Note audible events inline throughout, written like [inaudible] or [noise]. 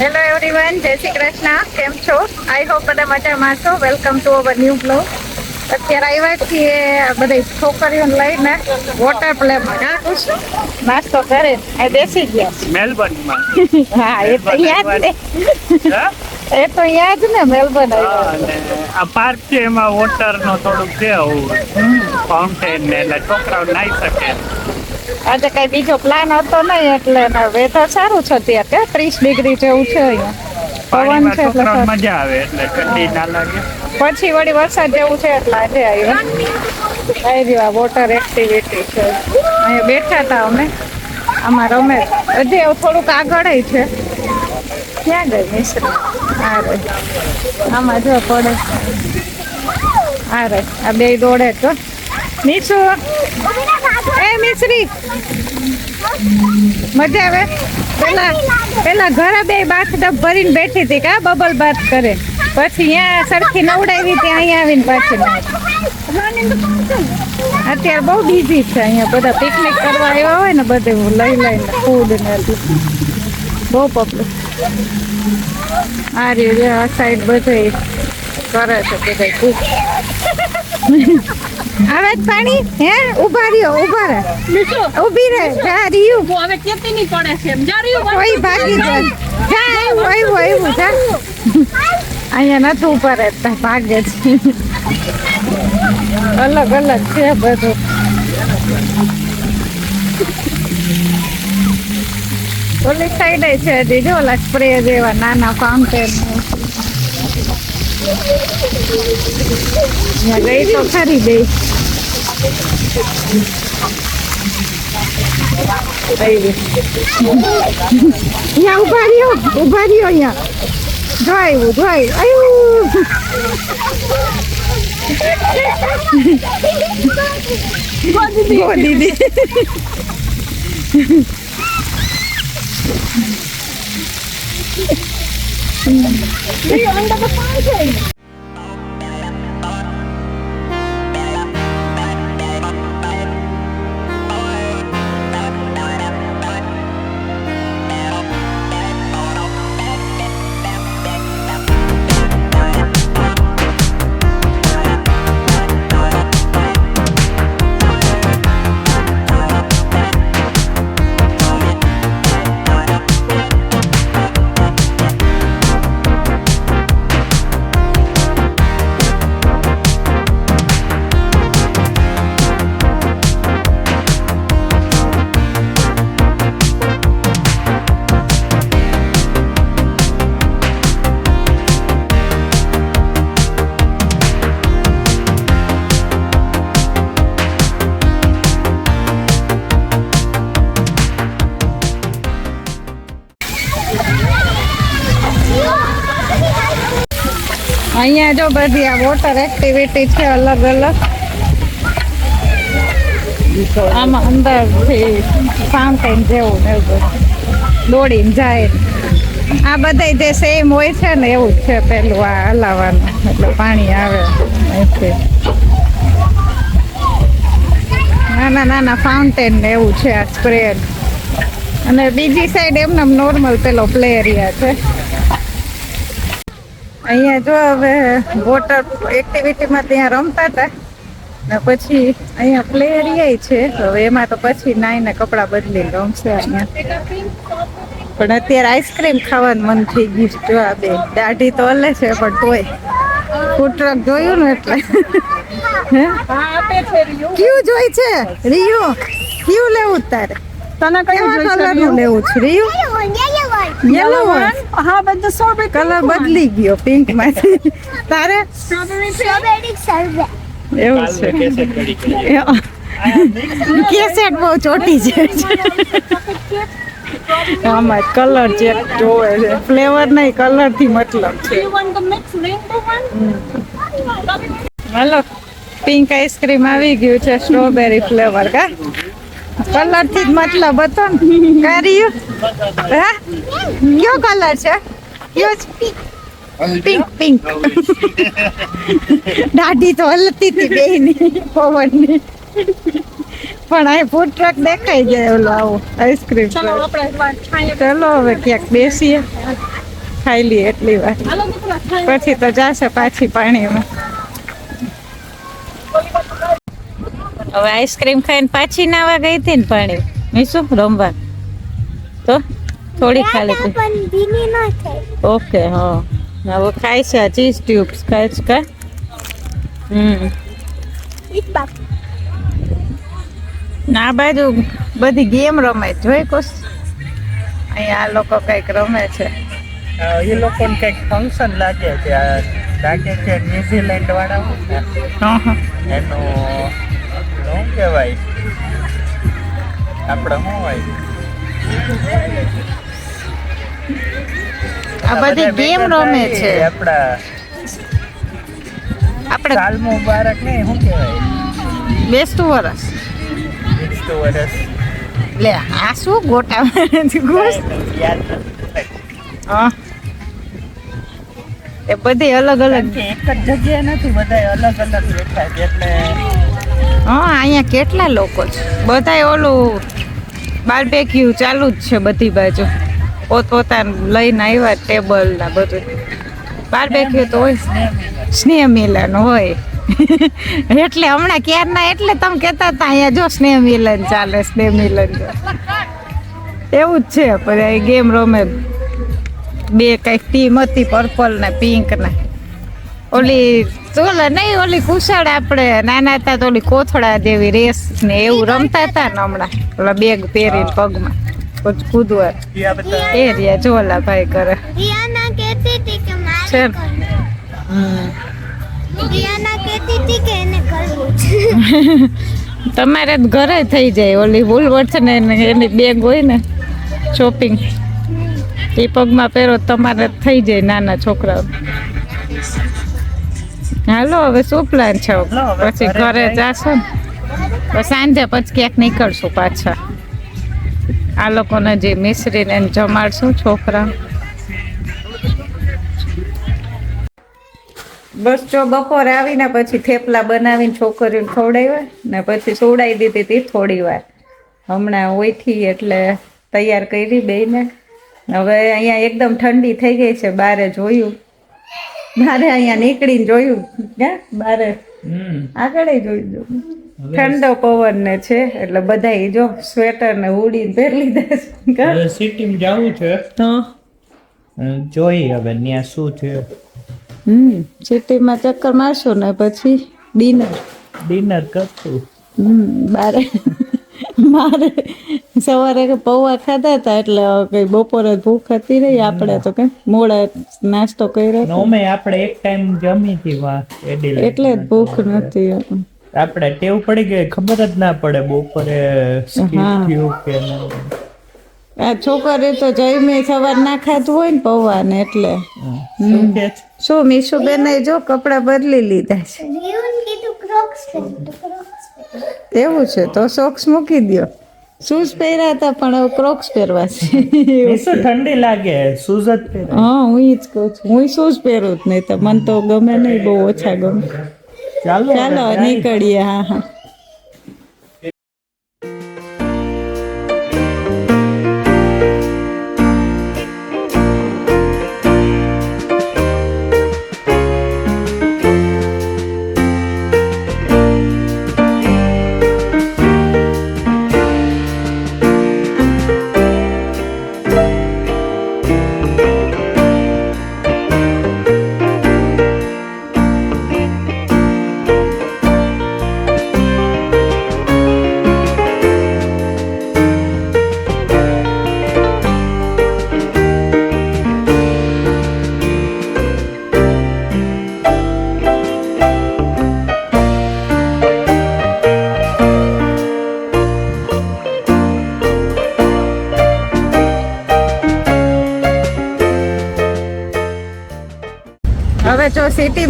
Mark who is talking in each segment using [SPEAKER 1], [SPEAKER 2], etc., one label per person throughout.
[SPEAKER 1] Hello everyone જય શ્રી કૃષ્ણ કેમ છો? આઈ હોપ બધા મજામાં છો. Welcome to our new blog અત્યારે આવ્યા છીએ બધી છોકરીઓને લઈને વોટર પ્લેમાં હા કુશું નાસ્તો કરે. એ બેસી ગયા.
[SPEAKER 2] મેલબર્નમાં.
[SPEAKER 1] હા એ તો યાદ ને એ તો યાદ ને મેલબર્ન
[SPEAKER 2] આ પાર્ક છે એમાં વોટર નો થોડુંક છે આવું. ફાઉન્ટેન ને એટલે છોકરાઓ નાઈ શકે.
[SPEAKER 1] આજે કઈ બીજો પ્લાન હતો નહીં એટલે વેધર સારું છે અત્યારે કે ત્રીસ ડિગ્રી જેવું છે અહીંયા. પવન છે એટલે
[SPEAKER 2] મજા આવે એટલે ઠંડી ના લાગે.
[SPEAKER 1] પછી વળી વરસાદ જેવું છે એટલે આજે આવ્યો આવી રહ્યું વોટર એક્ટિવિટી છે. અહીંયા બેઠા હતા અમે. આમાં રમે. હજી એવું થોડુંક આગળ છે. ક્યાં ગઈ મિશ્ર? આ રે આમાં જો પડે. આ રે આ બે દોડે તો. નીચુ એ મિશ્રી મજા આવે. પેલા પેલા ઘરે બે બાથ ડબ ભરીને બેઠી હતી કે બબલ બાથ કરે. પછી અહીંયા સરખી નવડાવી ત્યાં અહીંયા આવીને પાછી અત્યારે બહુ બિઝી છે અહીંયા બધા પિકનિક કરવા આવ્યા હોય ને બધે લઈ લઈને ફૂડ ને બહુ પબ્લિક આ રહ્યું આ સાઈડ બધે કરે છે બધા cook. આવે જ પાણી? હે? ઊભા રહ્યો ઊભા રહે. ઊભી રહે. જા રહ્યું
[SPEAKER 3] હવે કેતી ની પડે છે. જા રહ્યું
[SPEAKER 1] કોઈ ભાગી જાય. જા આવ્યું આવ્યું આવ્યું જા. અહીંયા નથી ઊભા રહેતા ભાગે છે. અલગ અલગ છે બધું. ઓલી સાઈડે છે હજી જો ઓલા સ્પ્રે જેવા નાના ફાઉન્ટેન અહીંયા ગઈ તો ખરી આવી અહીંયા ઊભા રહ્યો ઊભા રહ્યો અહીંયા. જો આવ્યું જો આવ્યું આવ્યું ગો દીદી અહીંયા જો બધી આ વોટર એક્ટિવિટી છે અલગ અલગ. આમાં અંદરથી ફાઉન્ટેન જેવું ને એવું. દોડીને જાય. આ બધા જે સેમ હોય છે ને એવું જ છે પેલું આ હલાવવાનું એટલે પાણી આવે નાના નાના ફાઉન્ટેન ને એવું છે આ સ્પ્રે અને બીજી સાઈડ એમને નોર્મલ પેલો પ્લે એરિયા છે. અહીંયા જો હવે વોટર એક્ટિવિટીમાં ત્યાં રમતા હતા. ને પછી અહીંયા પ્લે એરિયા છે. હવે એમાં તો પછી નાઈને કપડાં બદલી રમશે અહીંયા. પણ અત્યારે આઈસ્ક્રીમ ખાવાનું મન થઈ ગયું છે. જો આ બે દાઢી તો અલે છે પણ તોય. ફૂડ ટ્રક જોયું ને એટલે. કયું જોઈ છે? રિયુ. કયું લેવું તારે?
[SPEAKER 3] તને કયું
[SPEAKER 1] કલર લેવું છે રિયુ? યલો
[SPEAKER 3] હા બધો સો
[SPEAKER 1] કલર બદલી ગયો પિંકમાંથી તારે?
[SPEAKER 3] સ્ટ્રોબેરી
[SPEAKER 1] એવું છે.
[SPEAKER 2] કેસેટ
[SPEAKER 1] બહુ ચોટી છે. આમાં કલર ચેક જોવે છે. ફ્લેવર નહીં કલરથી મતલબ છે.
[SPEAKER 3] You want the mixed rainbow one?
[SPEAKER 1] હાલો પિંક આઈસ્ક્રીમ આવી ગયું છે સ્ટ્રોબેરી ફ્લેવર કા? કલરથી જ મતલબ હતો કર્યું? હા? કયો કલર છે? કયો પિંક પિંક. દાઢી તો હલતી હતી બેયની પવનની. પણ આ ફૂડ ટ્રક દેખાઈ જાય ઓલો આવો આઈસ્ક્રીમ
[SPEAKER 3] ચલો આપણે
[SPEAKER 1] ચલો હવે ક્યાંક બેસીએ. ખાઈ લઈએ એટલી વાર. પછી તો જાશે પાછી પાણીમાં. હવે આઈસ્ક્રીમ ખાઈને પાછી નાવા ગઈ હતી ને પાણી. મેં શું રમવા? તો થોડી ખાલી હતી.
[SPEAKER 3] પણ ધીમી ન થાય.
[SPEAKER 1] ઓકે હા. હવે ખાય છે ચીઝ ટ્યુબ્સ. ખાય છે કા? હમ. ના બાજુ બધી ગેમ રમે જોઈ કોસ? અહીંયા આ લોકો કંઈક રમે છે.
[SPEAKER 2] એ લોકોને કંઈક ફંક્શન લાગે છે આ લાગે છે ન્યુઝીલેન્ડ વાળા. હોય
[SPEAKER 1] હા હા.
[SPEAKER 2] એનું શું કહેવાય? આપણે શું હોય?
[SPEAKER 1] આ બધી ગેમ રમે છે.
[SPEAKER 2] આપણા
[SPEAKER 1] આપણે
[SPEAKER 2] સાલ મુબારક ને શું કહેવાય?
[SPEAKER 1] બેસતું વરસ.
[SPEAKER 2] બેસતું વર્ષ
[SPEAKER 1] લે આ શું ગોટા
[SPEAKER 2] યાદ
[SPEAKER 1] હા. એ બધી અલગ અલગ
[SPEAKER 2] એક જ જગ્યાએ નથી બધા અલગ અલગ બેઠા છે એટલે
[SPEAKER 1] હા, અહીંયા કેટલા લોકો છે? બધાય ઓલું બારબેક્યુ ચાલુ જ છે બધી બાજુ. પોતપોતાનું લઈને આવ્યા ટેબલ ના બધું. બારબેક્યુ તો હોય. સ્નેહ મિલન હોય. [laughs] એટલે હમણાં ક્યારના? એટલે તમે કહેતા હતા, અહીંયા જો સ્નેહ મિલન ચાલે, સ્નેહ મિલન એવું જ છે પછી ગેમ રમે. બે કંઈક ટીમ હતી પર્પલ ને પિંક ને. ઓલી ચોલે નહીં ઓલી કુશળ આપણે નાના હતા તો ઓલી કોથળા જેવી રેસ ને એવું રમતા હતા ને હમણાં. ઓલા બેગ પહેરી પગમાં. કૂદવા.
[SPEAKER 2] એ
[SPEAKER 1] રહ્યા જોલા ભાઈ કરે.
[SPEAKER 3] રિયાના કહેતી હતી કે મારે
[SPEAKER 1] છે. [laughs] તમારે તો ઘરે થઈ જાય ઓલી વુલવર્થ ને એની બેગ હોય ને શોપિંગ એ પગમાં પહેરો તમારે થઈ જાય નાના છોકરાઓ. હાલો હવે શું પ્લાન છે? પછી
[SPEAKER 2] ઘરે
[SPEAKER 1] જાશો ને? સાંજે પછી ક્યાંક નીકળશું પાછા. આ લોકોને જે મિશ્રીને જમાડશું છોકરા. બસ જો બપોરે આવીને પછી થેપલા બનાવીને છોકરીઓને ખવડાવ્યા ને પછી સોડાઈ દીધી હતી થોડી વાર. હમણાં ઓઈથી એટલે તૈયાર કરી બેને હવે અહીંયા એકદમ ઠંડી થઈ ગઈ છે બારે જોયું. બારે અહીંયા નીકળીને જોયું. હે? બારે આગળ જોયું ઠંડો પવન ને છે એટલે બધા જો સ્વેટર ને હુડી પહેરી લીધા છે.
[SPEAKER 2] સિટીમાં જવું છે.
[SPEAKER 1] તો
[SPEAKER 2] જોઈ હવે ત્યાં શું છે.
[SPEAKER 1] હમ સિટીમાં ચક્કર મારશું ને પછી ડિનર.
[SPEAKER 2] ડિનર કરશું.
[SPEAKER 1] હમ બારે. મારે સવારે પૌવા ખાધા હતા એટલે હવે કઈ બપોરે ભૂખ હતી રહી આપણે તો કઈ મોડા નાસ્તો કર્યો
[SPEAKER 2] અમે આપણે એક ટાઈમ જમી હતી
[SPEAKER 1] એટલે જ ભૂખ નથી
[SPEAKER 2] આપણે ટેવ પડી ગઈ ખબર જ ના પડે બપોરે
[SPEAKER 1] હા.
[SPEAKER 2] કે
[SPEAKER 1] આ છોકરી તો જઈમે સવાર ના ખાતું હોય ને પૌવા ને એટલે
[SPEAKER 2] શું
[SPEAKER 1] મીશુ બેન જો કપડા બદલી લીધા છે. એવું છે તો સોક્સ મૂકી દ્યો. શૂઝ પહેર્યા હતા પણ હવે ક્રોક્સ પહેરવા છે.
[SPEAKER 2] ઠંડી લાગે શૂઝ જ પહેરે
[SPEAKER 1] હા હું જ કહું છું. હું શૂઝ પહેરું જ નહીં તો મને તો ગમે નહીં બહુ ઓછા ગમે.
[SPEAKER 2] ચાલો
[SPEAKER 1] ચાલો નીકળીએ. હા હા.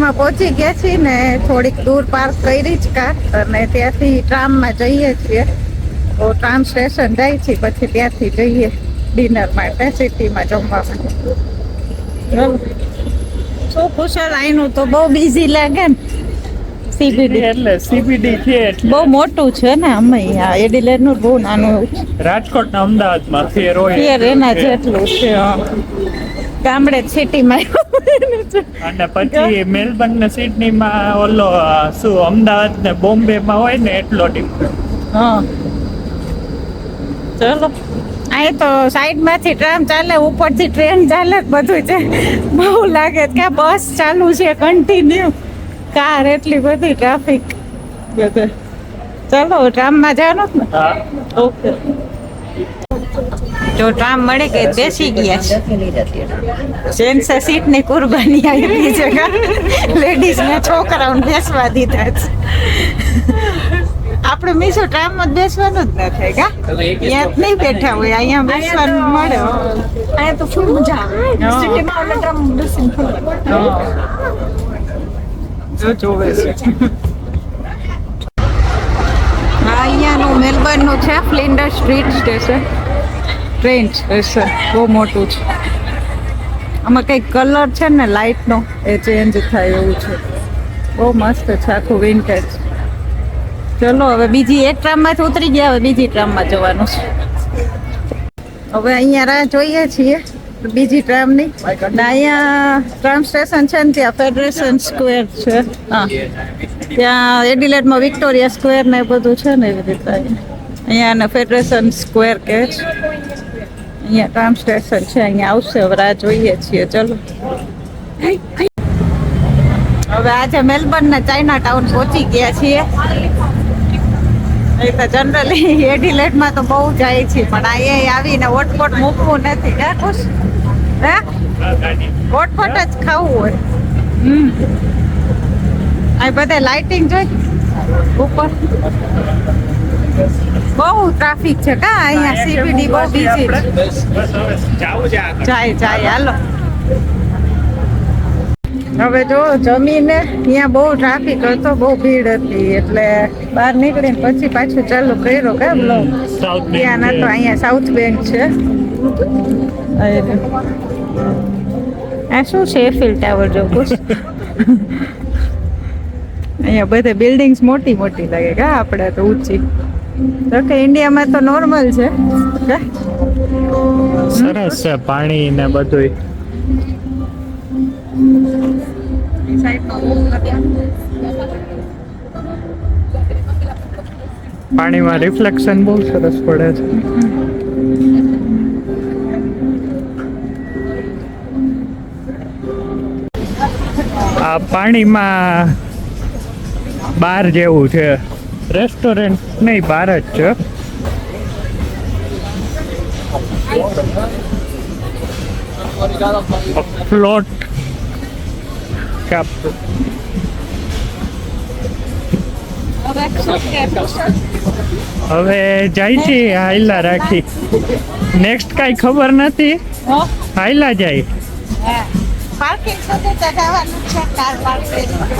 [SPEAKER 1] સિટીમાં પહોંચી ગયા છીએ ને થોડીક દૂર પાર્ક કરી જ કાર અને ત્યાંથી ટ્રામમાં જઈએ છીએ. તો ટ્રામ સ્ટેશન જાય છે પછી ત્યાંથી જઈએ ડિનર માટે સિટીમાં જમવા માટે શું કુશલ આઈનું તો બહુ બિઝી લાગે ને. સીબીડી
[SPEAKER 2] એટલે સીબીડી છે એટલે.
[SPEAKER 1] બહુ મોટું છે ને અમે આ એડિલેરનું બહુ નાનું.
[SPEAKER 2] રાજકોટ ના રાજકોટમાં ફેર હોય
[SPEAKER 1] ફેર એના જેટલું છે. ગામડે સિટીમાં
[SPEAKER 2] અને પછી મેલબર્ન ને સિડની માં ઓલો શું અમદાવાદ ને બોમ્બે માં હોય ને એટલો ડિફરન્સ
[SPEAKER 1] હા. ચલો. અહીં તો સાઈડમાંથી ટ્રામ ચાલે ઉપરથી ટ્રેન ચાલે બધું છે. બહુ લાગે કે બસ ચાલુ છે કન્ટિન્યુ કાર એટલી બધી ટ્રાફિક બધે. ચલો ટ્રામમાં જવાનું? ને ઓકે જો ટ્રામ મળે કે બેસી ગયા છે? જેન્ટ્સ સીટની કુરબાની આવી છે લેડીઝ ને છોકરાઓને બેસવા દીધા છે. આપણે મીશું ટ્રામમાં બેસવાનું જ નથી કા? અહીંયા જ નહીં બેઠા હોય અહીંયા બેસવાનું મળે.
[SPEAKER 4] અહીંયા તો ફૂલ મજા આવે. સિટીમાં ઓલા ટ્રમ બેસીને ફૂલ
[SPEAKER 1] જો જોવે છે. અહીંયાનું મેલબર્નનું છે Flinder street station. Train station બહુ મોટું છે. આમાં કંઈક કલર છે ને લાઇટનો એ ચેન્જ થાય એવું છે. બહુ મસ્ત છે, આખું વિન્ટેજ ચલો, હવે બીજી એક ટ્રામમાંથી ઉતરી ગયા, હવે બીજી ટ્રામમાં જવાનું છે. હવે અહીંયા રાહ જોઈએ છીએ, બીજી ટ્રામની. અહીંયા ટ્રામ સ્ટેશન છે ને, ત્યાં ફેડરેશન સ્ક્વેર છે. હા. ત્યાં એડિલેટમાં વિક્ટોરિયા સ્ક્વેર ને એ બધું છે ને, એવી રીતે અહીંયા. ફેડરેશન સ્ક્વેર કહે છે. અહીંયા ટ્રામ સ્ટેશન છે, અહીંયા આવશે, હવે રાહ જોઈએ છીએ. ચલો. હવે આજે મેલબર્ન ને ચાઇના ટાઉન પહોંચી ગયા છીએ. એ તો જનરલી એડિલેડમાં તો બહુ જાય છે, પણ અહીંયા આવીને ઓટપોટ મૂકવું નથી. હે, ખુશ? હે? ઓટપોટ જ ખાવું હોય. હમ. આ બધે લાઇટિંગ જોઈ? ઉપર. બહુ ટ્રાફિક છે કા? અહીંયા સીપીડી બહુ બીજી છે. જાય જાય હાલો. હવે જો જમીને અહીંયા બહુ ટ્રાફિક હતો બહુ ભીડ હતી એટલે બહાર નીકળીને પછી પાછું ચાલુ કર્યો કે
[SPEAKER 2] બ્લો
[SPEAKER 1] ત્યાં ના તો અહીંયા સાઉથ બેંક છે. આ આ શું છે? એફિલ ટાવર જો [laughs] અહીંયા બધે બિલ્ડિંગ્સ મોટી મોટી લાગે કા આપણે તો ઊંચી. કે ઇન્ડિયામાં તો નોર્મલ છે.
[SPEAKER 2] સરસ છે, પાણી ને બધું પાણીમાં રિફ્લેક્શન બહુ સરસ પડે છે. આ પાણીમાં બાર જેવું છે. રેસ્ટોરન્ટ નહીં બાર જ છે. પ્લોટ હવે જાય છે હાઈલા રાખી. નેક્સ્ટ કઈ ખબર નથી? હાઈલા જાય.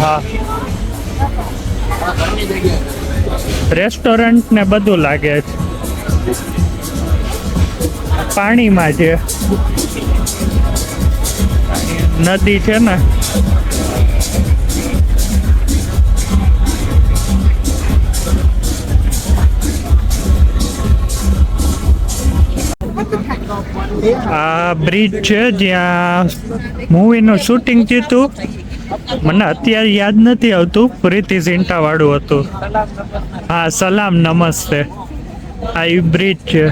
[SPEAKER 2] હા. રેસ્ટોરન્ટ ને બધું લાગે છે. પાણીમાં છે નદી છે ને, આ બ્રિજ છે જ્યાં મૂવીનું શૂટિંગ થયું હતું. મને અત્યારે યાદ નથી આવતું. પ્રીતિ ઝિંટા વાળું હતું. હા, સલામ, નમસ્તે. આ બ્રિજ છે.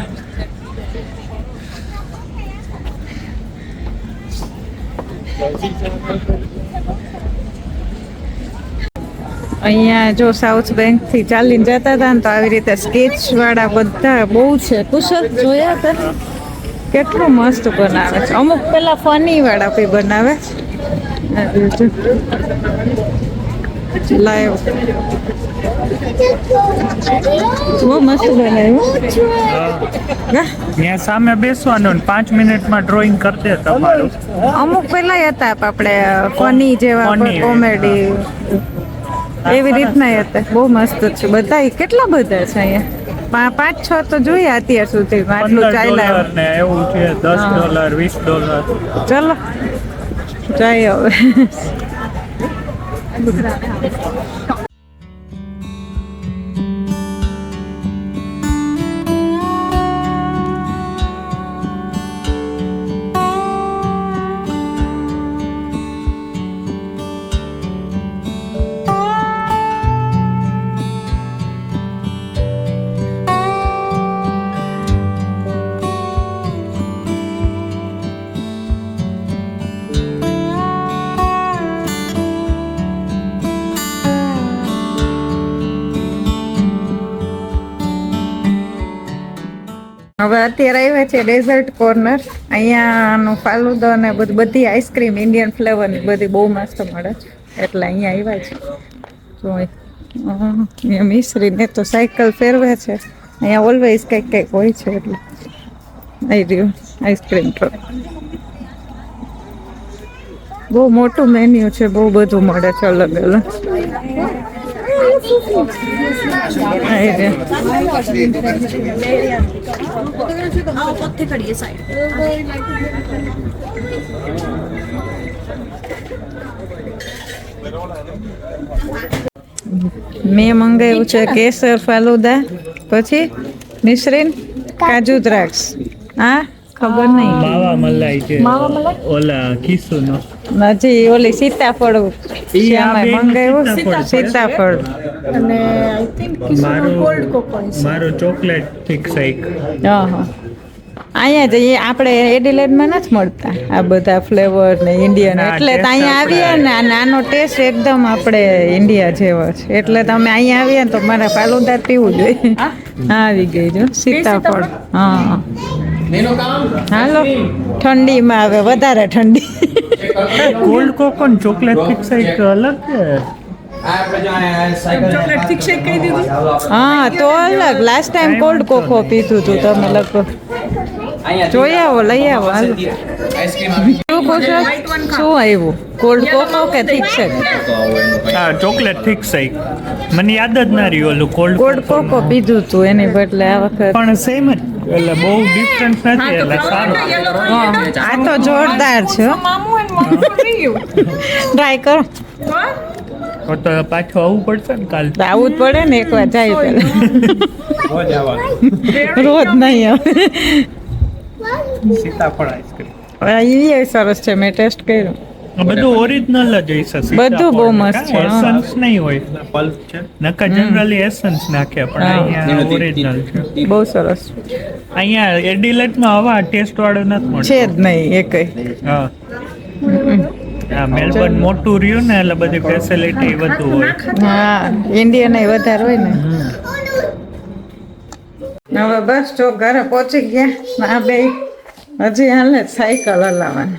[SPEAKER 1] અહીંયા જો સાઉથ બેંકથી ચાલીને જતા હતા ને તો આવી રીતે સ્કેચ વાળા બધા બહુ છે. કુશલ, જોયા હતા કેટલું મસ્ત બનાવે છે. અમુક પેલા ફની વાળા બી બનાવે? છે લાઈવ બહુ મસ્ત બનાવ્યું.
[SPEAKER 2] ત્યાં સામે બેસવાનું ને પાંચ મિનિટમાં ડ્રોઈંગ કરતે તમારું.
[SPEAKER 1] અમુક પેલા હતા આપણે ફની જેવા કોમેડી એવી રીતના હતા. બહુ મસ્ત છે. બધા કેટલા બધા છે અહીંયા? પાંચ છ તો જોઈએ અત્યાર સુધી આટલું ચાલ્યા.
[SPEAKER 2] ને એવું છે દસ ડોલર વીસ ડોલર
[SPEAKER 1] ચલો. જઈએ હવે [laughs] [laughs] હવે અત્યારે આવ્યા છે ડેઝર્ટ કોર્નર. અહીંયાનું ફાલુદો ને બધું, બધી આઈસ્ક્રીમ, ઇન્ડિયન ફ્લેવરની બધી બહુ મસ્ત મળે છે. એટલે અહીંયા આવ્યા છે. અહીંયા મિશ્રીને તો સાયકલ ફેરવે છે. અહીંયા ઓલવેઝ કંઈક કંઈક હોય છે એટલે આવી રહ્યું આઈસ્ક્રીમ ટ્રક બહુ મોટું મેન્યુ છે, બહુ બધું મળે છે અલગ અલગ મેં મંગાવ્યું છે કેસર ફાલુદા પછી મિશ્રીન કાજુ દ્રાક્ષ. હા ખબર નહીં.
[SPEAKER 2] માવા મલાઈ છે. ઓલા કિસ્સુનો
[SPEAKER 1] હજી ઓલી સીતાફળ
[SPEAKER 2] આ
[SPEAKER 1] મંગાવ્યું.
[SPEAKER 2] સીતાફળ
[SPEAKER 1] સીતાફળ.
[SPEAKER 4] અને આઈ થિંક કોલ્ડ કોકો
[SPEAKER 2] મારું ચોકલેટ
[SPEAKER 1] હા હા અહીંયા જઈએ આપણે એડિલેડમાં નથી મળતા. આ બધા ફ્લેવર ને ઇન્ડિયન એટલે તો અહીંયા આવીએ ને અને આનો ટેસ્ટ એકદમ આપણે ઇન્ડિયા જેવો છે. એટલે તમે અહીંયા આવીએ ને તો મારા પાલુદાર પીવું જોઈએ. હા? આવી ગઈ જો. સીતાફળ. હા. હાલો. ઠંડીમાં આવે વધારે ઠંડી.
[SPEAKER 2] કોલ્ડ કોકોન ચોકલેટ ફિક્સ એક અલગ છે
[SPEAKER 1] હા તો અલગ લાસ્ટ ટાઈમ કોલ્ડ કોકો પીધું હતું તમે લગભગ જોઈ આવો લઈ આવો હાલ શું પૂછો શું આવ્યું કોલ્ડ કોકો કે થીક છે
[SPEAKER 2] હા ચોકલેટ થીક છે મને યાદ જ ના રહ્યું ઓલું કોલ્ડ
[SPEAKER 1] કોલ્ડ કોકો પીધું હતું એની બદલે આ વખત
[SPEAKER 2] પણ સેમ જ. એટલે બહુ ડિફરન્સ નથી એટલે સારું.
[SPEAKER 1] આ તો જોરદાર છે. ટ્રાય કરો.
[SPEAKER 2] તો પાછું આવવું પડશે ને કાલ?
[SPEAKER 1] તો આવું જ પડે ને એકવાર જાય પેલા રોજ નહીં આવે.
[SPEAKER 2] સીતાફળ આઈસ્ક્રીમ
[SPEAKER 1] એ સરસ છે મેં ટેસ્ટ કર્યું.
[SPEAKER 2] બધું ઓરિજિનલ જ હોય છે
[SPEAKER 1] બધું બહુ મસ્ત છે,
[SPEAKER 2] એસન્સ નહીં હોય. પલ્પ છે? નકા જનરલી એસન્સ નાખે પણ અહીંયા ઓરિજિનલ છે.
[SPEAKER 1] બહુ સરસ.
[SPEAKER 2] અહીંયા એડિલેટમાં હવા ટેસ્ટ વાળું નથી
[SPEAKER 1] છે જ નહીં એકય.
[SPEAKER 2] હા. હા મેલબર્ન મોટું રહ્યું ને એટલે બધી ફેસિલિટી વધુ હોય.
[SPEAKER 1] હા ઇન્ડિયન એ વધારે હોય ને. હવે બસ જો ઘરે પહોંચી ગયા. આ બે હજી હાલે સાયકલ હલાવવાની.